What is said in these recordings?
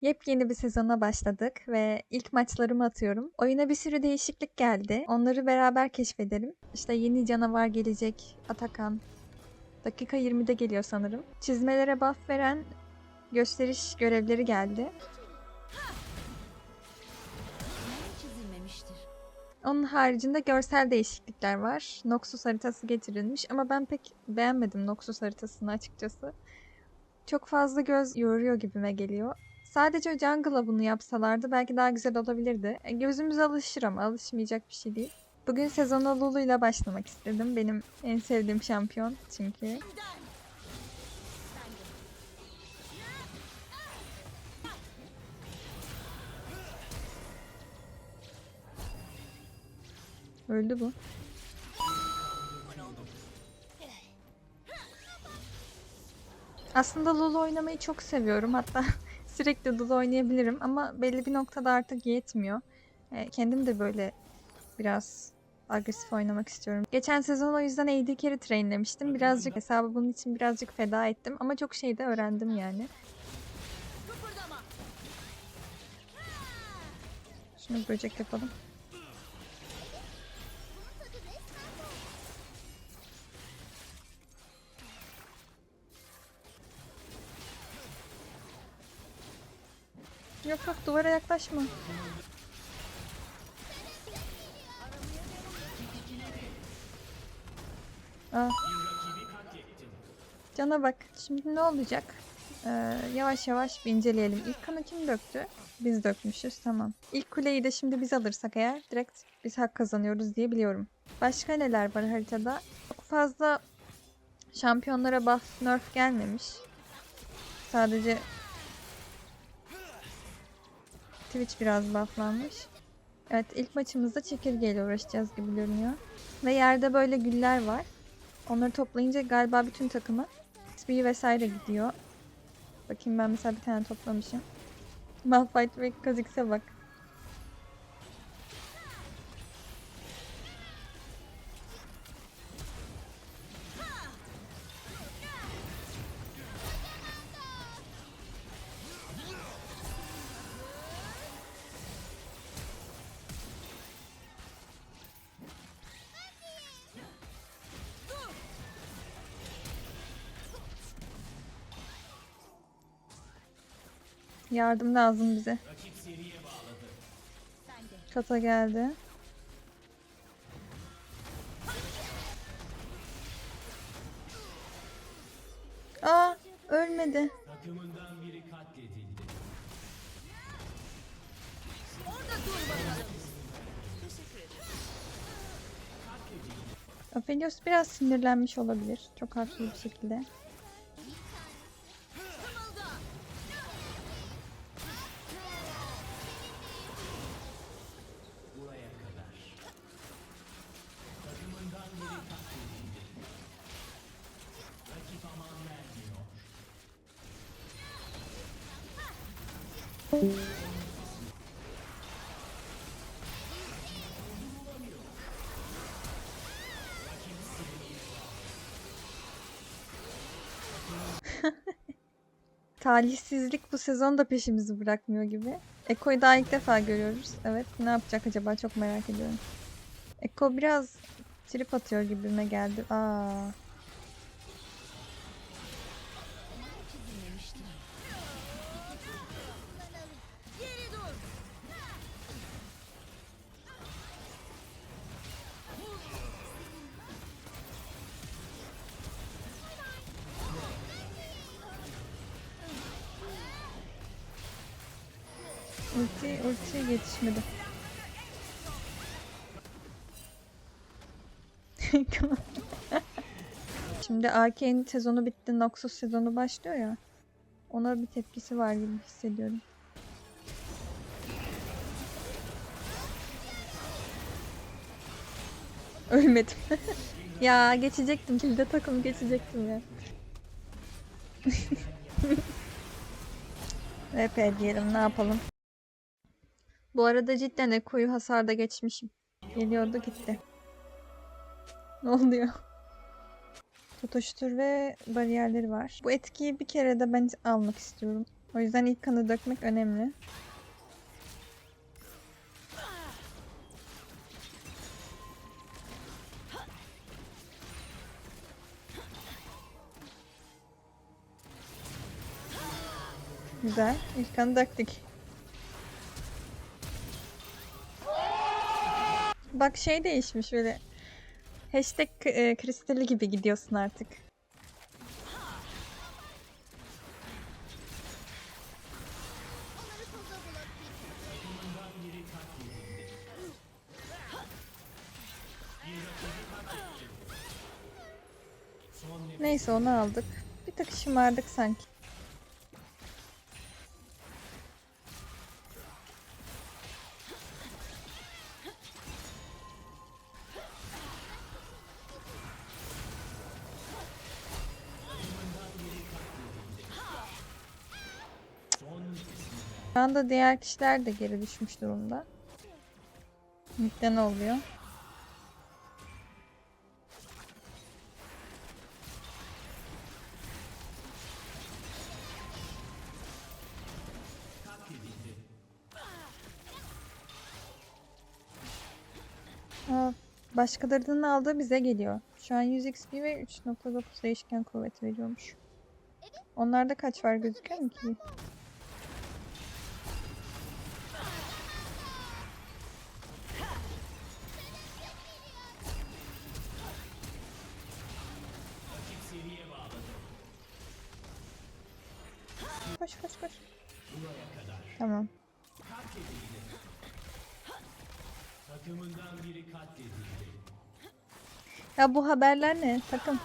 Yepyeni bir sezona başladık ve ilk maçlarımı atıyorum. Oyuna bir sürü değişiklik geldi. Onları beraber keşfedelim. İşte yeni canavar gelecek. Atakan. Dakika 20'de geliyor sanırım. Çizmelere buff veren gösteriş görevleri geldi. Onun haricinde görsel değişiklikler var. Noxus haritası getirilmiş ama ben pek beğenmedim Noxus haritasını açıkçası. Çok fazla göz yoruyor gibime geliyor. Sadece jungle'a bunu yapsalardı belki daha güzel olabilirdi. E, gözümüz alışır ama alışmayacak bir şey değil. Bugün sezona Lulu ile başlamak istedim. Benim en sevdiğim şampiyon çünkü. Öldü bu. Aslında Lulu oynamayı çok seviyorum. Hatta sürekli Lulu oynayabilirim ama belli bir noktada artık yetmiyor. E, kendim de böyle biraz agresif oynamak istiyorum. Geçen sezon o yüzden AD carry trainlemiştim. Birazcık hesabı bunun için birazcık feda ettim ama çok şey de öğrendim yani. Şunu böcek yapalım. Yok yok duvara yaklaşma. Aa. Cana bak. Şimdi ne olacak? Ee, yavaş yavaş bir inceleyelim. İlk kanı kim döktü? Biz dökmüşüz. Tamam. İlk kuleyi de şimdi biz alırsak eğer direkt biz hak kazanıyoruz diye biliyorum. Başka neler var haritada? Çok fazla şampiyonlara buff nerf gelmemiş. Sadece Twitch biraz bufflanmış. Evet ilk maçımızda çekirgeyle uğraşacağız gibi görünüyor. Ve yerde böyle güller var. Onları toplayınca galiba bütün takımı XP vesaire gidiyor. Bakayım ben mesela bir tane toplamışım. Malphite ve Kha'Zix'e bak. Yardım lazım bize. Kata geldi. Aa ölmedi. Aphelios biraz sinirlenmiş olabilir. Çok haklı bir şekilde. Talihsizlik bu sezon da peşimizi bırakmıyor gibi. Eko'yu daha ilk defa görüyoruz. Evet ne yapacak acaba çok merak ediyorum. Eko biraz trip atıyor gibime geldi. Aa. Yetişmedi. Şimdi Arcane sezonu bitti, Noxus sezonu başlıyor ya. Ona bir tepkisi var gibi hissediyorum. Ölmedim. ya geçecektim. Kilde takım geçecektim ya. VP diyelim ne yapalım. Bu arada cidden Eko'yu hasarda geçmişim. Geliyordu gitti. Ne oluyor? Tutuştur ve bariyerleri var. Bu etkiyi bir kere de ben almak istiyorum. O yüzden ilk kanı dökmek önemli. Güzel. İlk kanı döktük. Bak şey değişmiş böyle. Hashtag e, kristali gibi gidiyorsun artık. Neyse onu aldık. Bir tık şımardık sanki. Şu anda diğer kişiler de geri düşmüş durumda. Mid'de ne oluyor? Başkalarının aldığı bize geliyor. Şu an 100 XP ve 3.9 değişken kuvvet veriyormuş. Onlarda kaç var gözüküyor mu ki? Koş koş koş. Tamam. Ya bu haberler ne? Takım.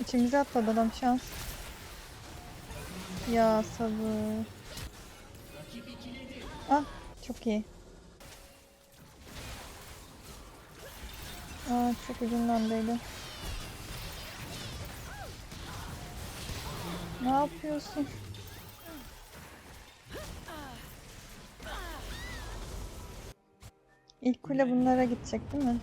İçimize atladı adam şans. Ya sabır. Ah çok iyi. Aa çok ucundandaydı. Ne yapıyorsun? İlk kule bunlara gidecek değil mi?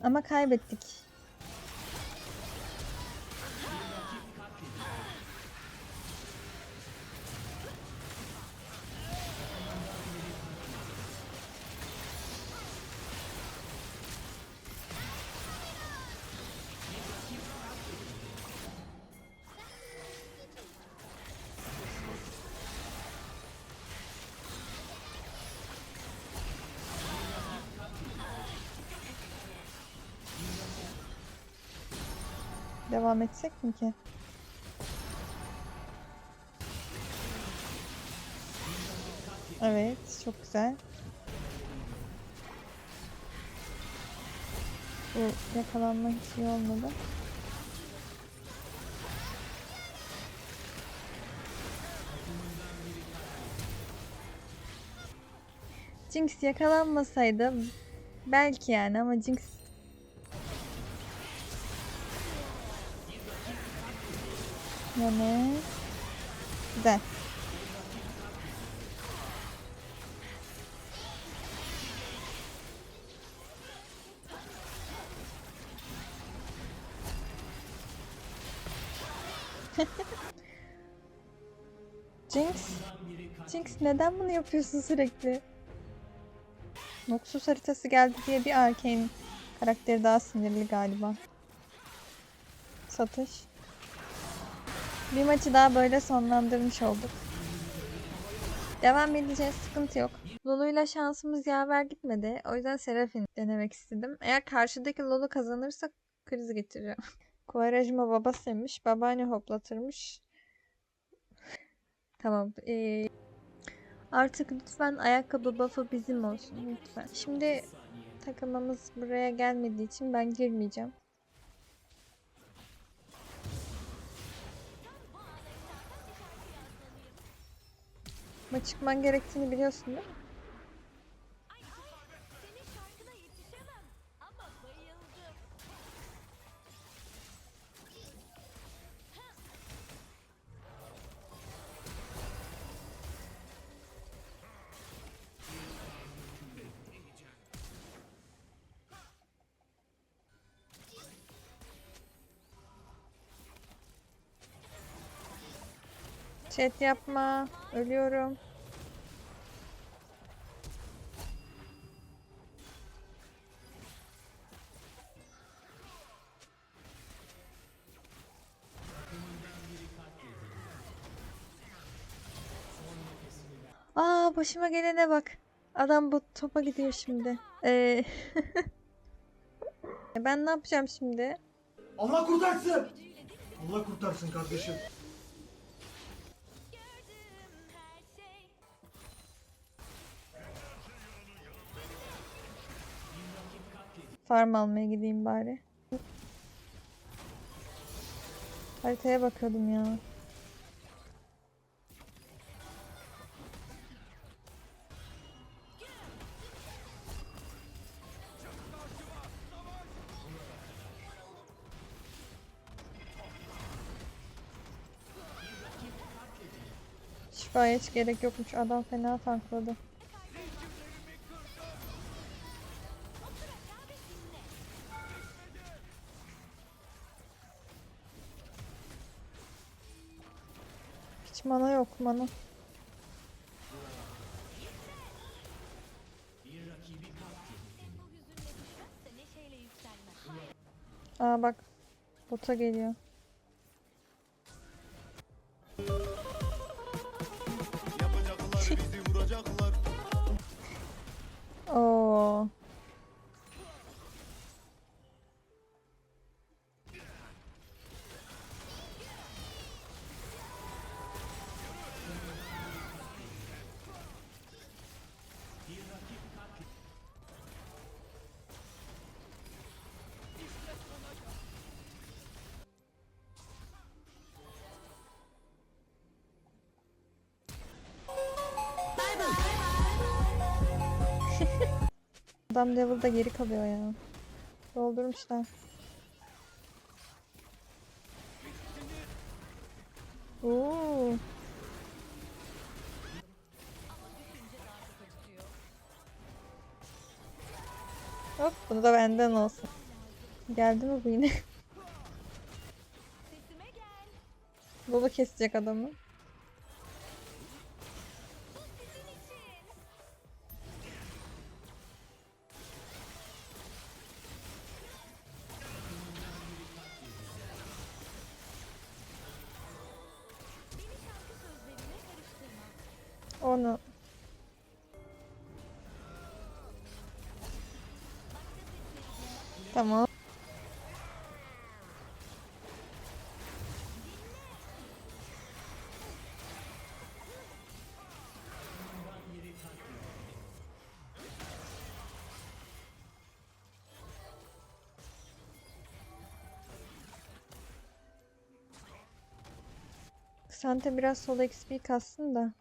Ama kaybettik. Devam etsek mi ki? Evet, çok güzel. Bu yakalanma hiç iyi olmadı. Jinx yakalanmasaydı belki yani ama Jinx Yani güzel. Jinx, Jinx neden bunu yapıyorsun sürekli? Noxus haritası geldi diye bir Arcane karakteri daha sinirli galiba. Satış. Bir maçı daha böyle sonlandırmış olduk. Devam edeceğiz. Sıkıntı yok. Lulu'yla şansımız yaver gitmedi. O yüzden Serafin denemek istedim. Eğer karşıdaki Lulu kazanırsa kriz geçireceğim. Kuvarajma babasıymış. Babaanne hoplatırmış. Tamam. ee, artık lütfen ayakkabı buff'ı bizim olsun. Lütfen. Şimdi takımımız buraya gelmediği için ben girmeyeceğim. Çıkman gerektiğini biliyorsun değil mi? Chat yapma. Ölüyorum. Aa başıma gelene bak. Adam bu topa gidiyor şimdi. Ee... ben ne yapacağım şimdi? Allah kurtarsın. Allah kurtarsın kardeşim. Farm almaya gideyim bari. Haritaya bakıyordum ya. Şifaya hiç gerek yokmuş. Adam fena tankladı. Aa bak. Bota geliyor. Adam level'da geri kalıyor ya. Doldurmuşlar. Oo. Hop bunu da benden olsun. Geldi mi bu yine? Baba kesecek adamı. Tamam. Sante biraz solo XP kassın da.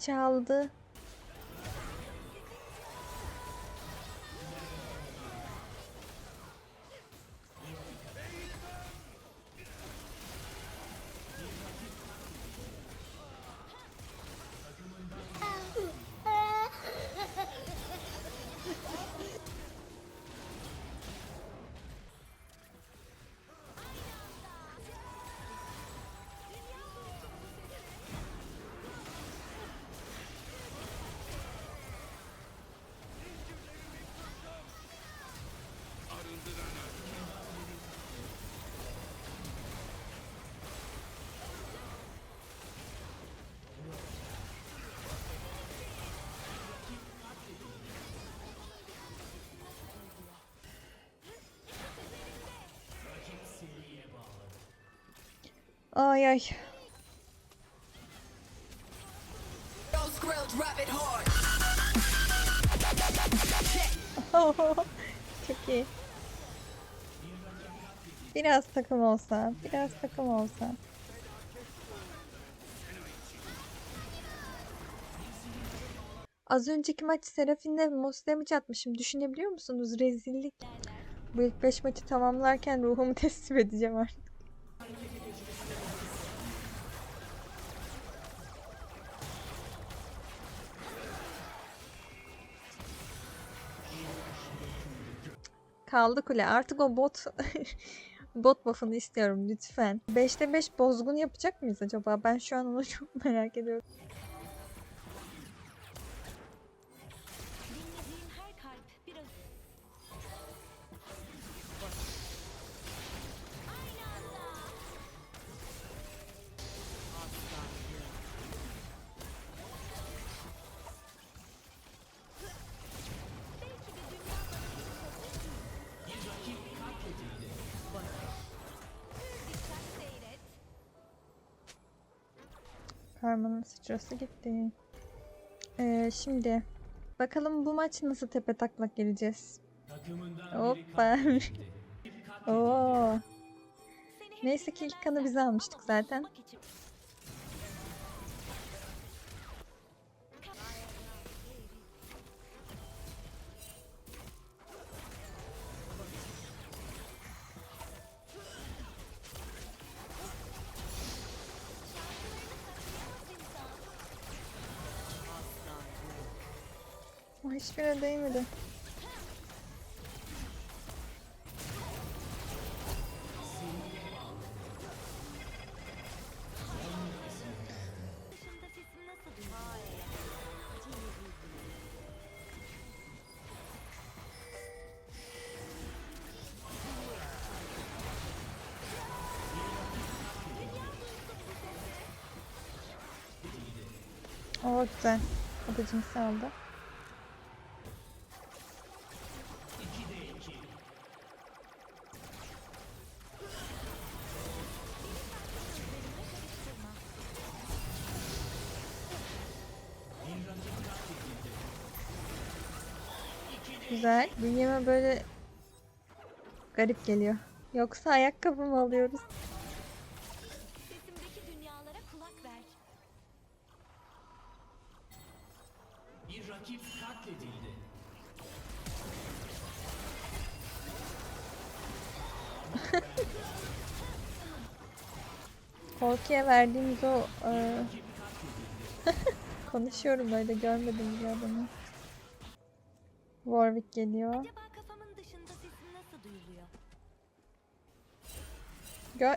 Çaldı. Ay ay. Çok iyi. Biraz takım olsa, biraz takım olsa. Az önceki maç Serafin'de most damage atmışım. Düşünebiliyor musunuz? Rezillik. Bu ilk 5 maçı tamamlarken ruhumu teslim edeceğim artık. Kaldı kule. Artık o bot bot buff'ını istiyorum lütfen. 5'te 5 bozgun yapacak mıyız acaba? Ben şu an onu çok merak ediyorum. Karmanın sıçrası gitti. Ee, şimdi bakalım bu maç nasıl tepe taklak geleceğiz. Hoppa. Oo. Neyse ki ilk kanı bize almıştık zaten. Hiçbirine değmedi. Oo güzel. O da cinsi aldı. Güzel. Bünyeme böyle garip geliyor. Yoksa ayakkabı mı alıyoruz? Sesimdeki dünyalara kulak ver. Korkuya verdiğimiz o e, konuşuyorum böyle görmedim bile adamı. Warwick geliyor. Acaba kafamın dışında sesim nasıl duyuluyor? Gör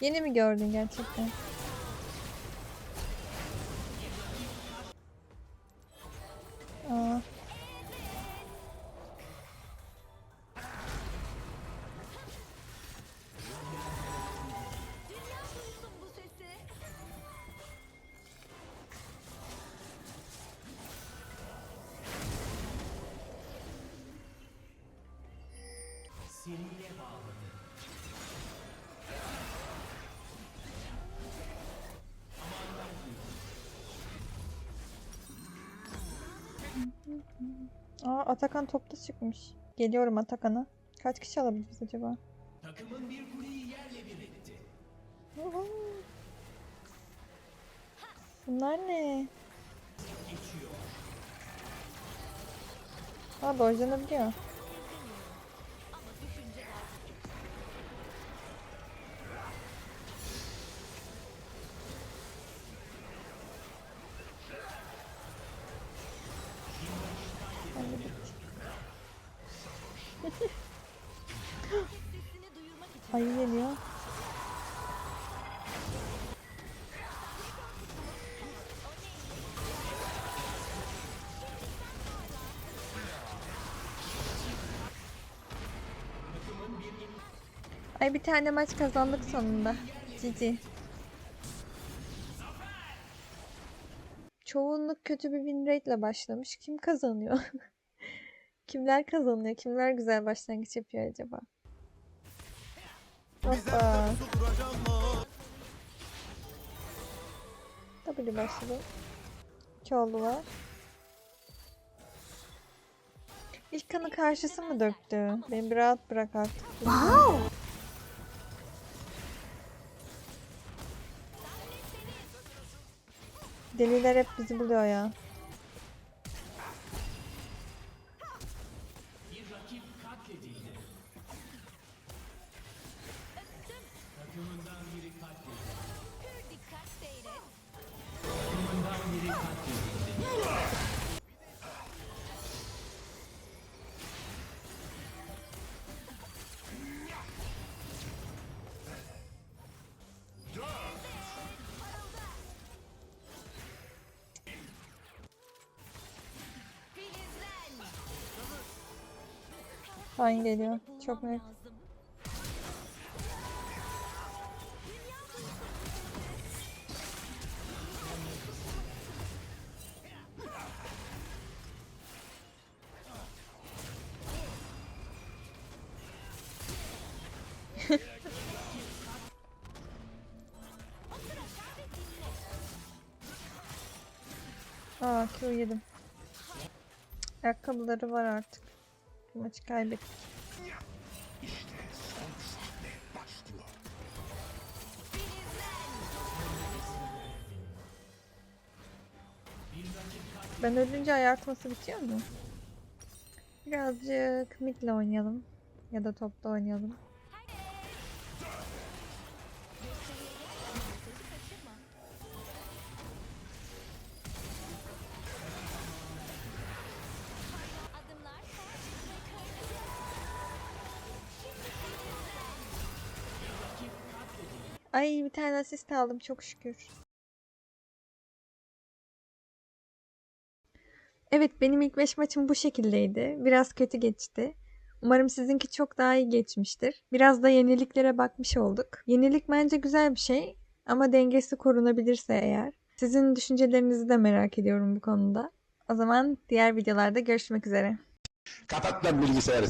Yeni mi gördün gerçekten? Aa Atakan topta çıkmış. Geliyorum Atakan'a. Kaç kişi alabiliriz acaba? Takımın bir kuleyi yerle bir etti. Bunlar ne? Geçiyor. Aa. Ama Ay bir tane maç kazandık sonunda. Cici. Çoğunluk kötü bir win rate ile başlamış. Kim kazanıyor? Kimler kazanıyor? Kimler güzel başlangıç yapıyor acaba? Hoppa. W başladı. İki oldular. İlk kanı karşısı mı döktü? Beni bir rahat bırak artık. Deliler hep bizi buluyor ya. Hain geliyor. Çok net. Aa Q yedim. Ayakkabıları var artık. Maçı kaybettik. Ben ölünce ayartması bitiyor mu? Birazcık midle oynayalım. Ya da topta oynayalım. Ay bir tane asist aldım çok şükür. Evet benim ilk 5 maçım bu şekildeydi. Biraz kötü geçti. Umarım sizinki çok daha iyi geçmiştir. Biraz da yeniliklere bakmış olduk. Yenilik bence güzel bir şey ama dengesi korunabilirse eğer. Sizin düşüncelerinizi de merak ediyorum bu konuda. O zaman diğer videolarda görüşmek üzere. Kapat lan bilgisayarı.